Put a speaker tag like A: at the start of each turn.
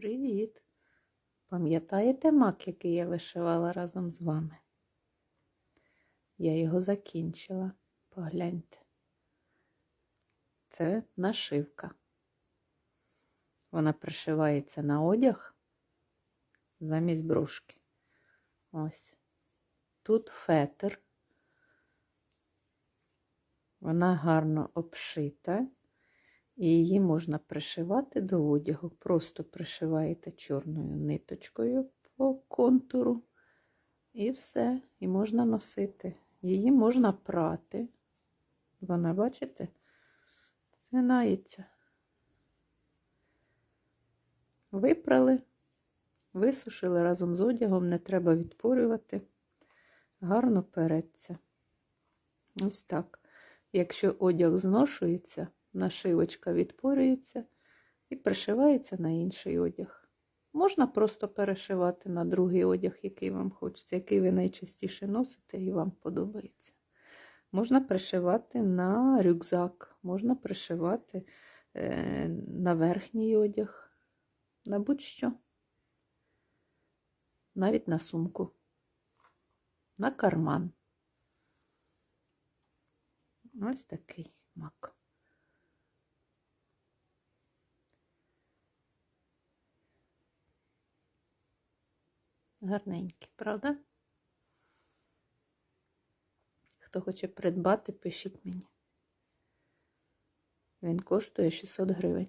A: Привіт! Пам'ятаєте мак, який я вишивала разом з вами? Я його закінчила. Погляньте. Це нашивка. Вона пришивається на одяг замість брошки. Ось. Тут фетр. Вона гарно обшита. І її можна пришивати до одягу. Просто пришиваєте чорною ниточкою по контуру. І все. І можна носити. Її можна прати. Вона, бачите, згинається. Випрали, висушили разом з одягом, не треба відпорювати. Гарно переться. Ось так. Якщо одяг зношується, нашивочка відпорюється і пришивається на інший одяг. Можна просто перешивати на другий одяг, який вам хочеться, який ви найчастіше носите і вам подобається. Можна пришивати на рюкзак, можна пришивати е, на верхній одяг, на будь-що, навіть на сумку, на карман. Ось такий мак. Гарненький, правда? Хто хоче придбати, пишіть мені. Він коштує 600 гривень.